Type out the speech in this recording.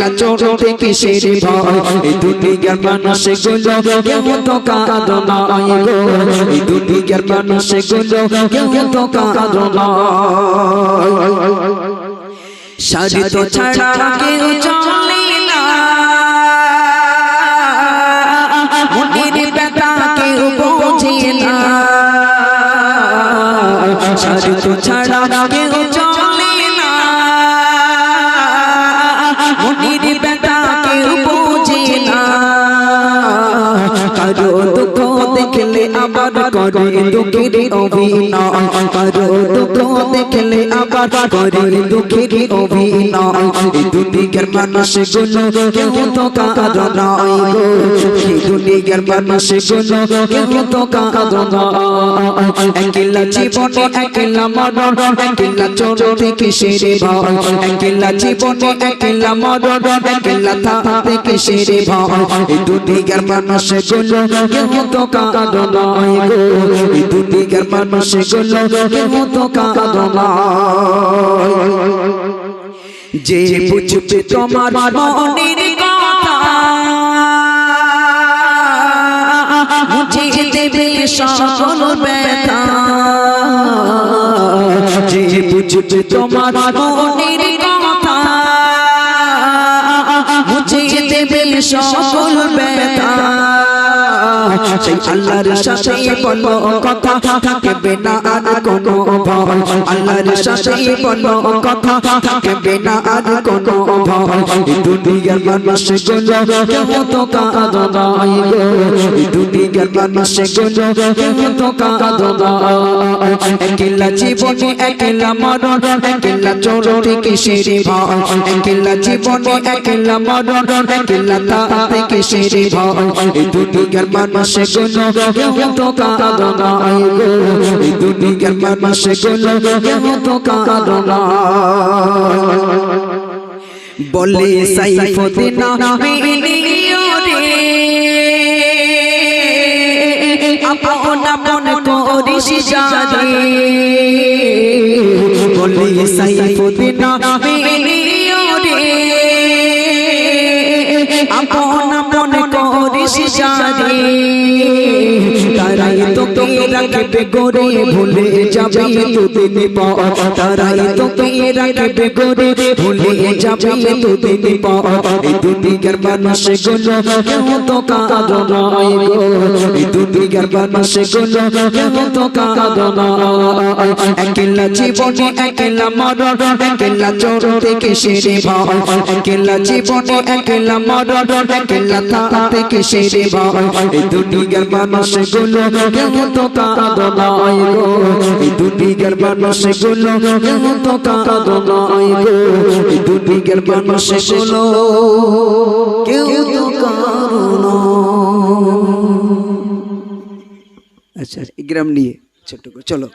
একলা চোরতে কিসের ভয়। এই দুনিয়ার মানুষগুলো কেউ তো কাঁদো নাই গো। এই দুনিয়ার মানুষগুলো কেউ তো কাঁদো নাই শাড়ি তো ছাড়া কেউ চলে না। মনের ব্যথা কেউ বোঝে না। শাড়ি তো ছাড়া কেউ চলে মনের ব্যথা কেউ বোঝে না কারও দুঃখ দেখলে আবার করে দুঃখের অভিনয় দেখলে আবার করে দুঃখের অভিনয়। দুনিয়ার মানুষগুলো কেউ তো কাঁদো নাই গো। দুনিয়ার মানুষগুলো কেউ তো কাঁদো নাই। একলা জীবনে একলা মরণ, একলা চোরতে কিসের ভয় একলা জীবনে একলা মরণ, একলা থাকতে কিসের ভয় দুনিয়ার মানুষগুলো কেউ তো কাঁদো গো। দুনিয়ার মানুষগুলো কেউ তো কাঁদো নাই। যে বুঝবে তোমার মনের কথা মুছে দেবে সকল ব্যথা। যে বুঝবে তোমার মনের কথা মুছে দেবে সকল ব্যথা। সেই আল্লাহর সাথে বলো কথা থাকবে না আর কোনো ভয়। আল্লাহর সাথে বলো কথা থাকবে না আর কোনো ভয়। দুনিয়ার মানুষগুলো কেউ তো কাঁদো নাই গো। দুনিয়ার মানুষগুলো কেউ তো কাঁদো নাই একলা জীবনে একলা মরণ একলা চোরটি কিসের ভয় একলা জীবনে একলা মরণ একলা তাতে কিসের ভয় দুনিয়ার মানুষগুলো কেউ তো কাঁদো এই দুনিয়ার মানুষগুলো কেউ তো কাঁদো নাই বলে সাইফুদ্দিন মিলিও রে আপন আপন করিস জারি বলে সাইফুদ্দিন আপন আপন করিস তারাই তোকে রাখবে গোরে ভুলে যাবি দুদিন পর তারাই তোকে রাখবে গোরে ভুলে যাবি দুদিন পর এই দুনিয়ার মানুষগুলো কেউ তো কাঁদো নাই গো। এই দুনিয়ার মানুষগুলো কেউ তো কাঁদো নাই একলা জীবনে একলা মরণ একলা চোরতে কিসের ভয় একলা জীবনে একলা মরণ একলা থাকতে কিসের ভয় এই দুনিয়ার মানুষগুলো কেউ তো আচ্ছা গ্রাম নিয়ে ছোট্ট চলো।